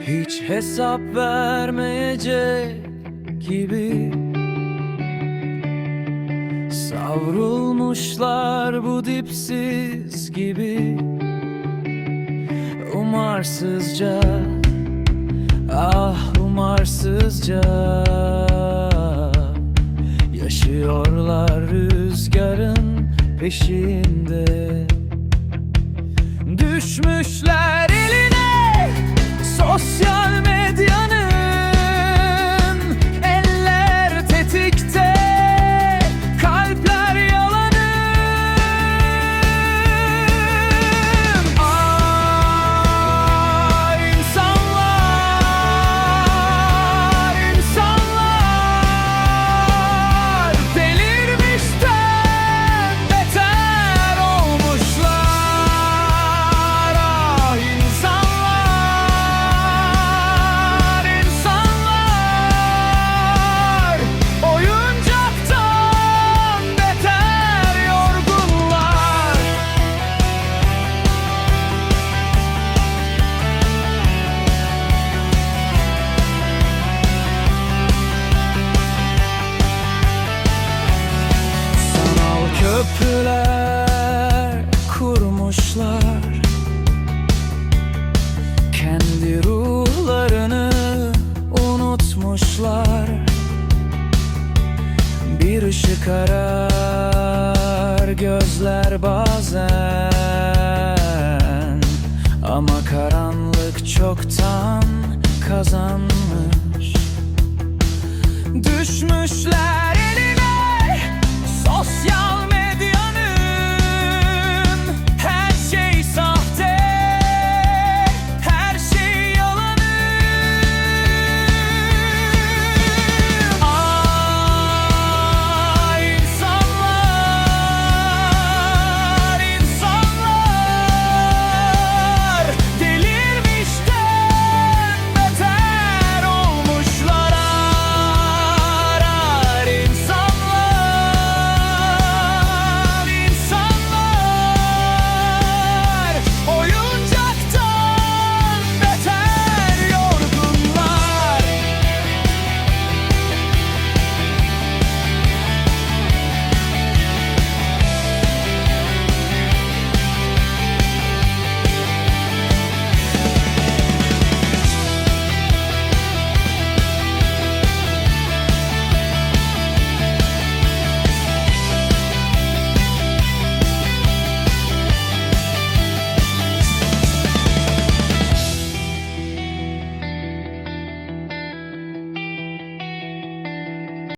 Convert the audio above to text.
Hiç hesap vermeyecek gibi. Savrulmuşlar bu dipsiz gibi. Umarsızca Ah umarsızca. Yaşıyorlar rüzgarın peşinde. Düşmüşler köprüler kurmuşlar. Kendi ruhlarını unutmuşlar. Bir ışık arar gözler bazen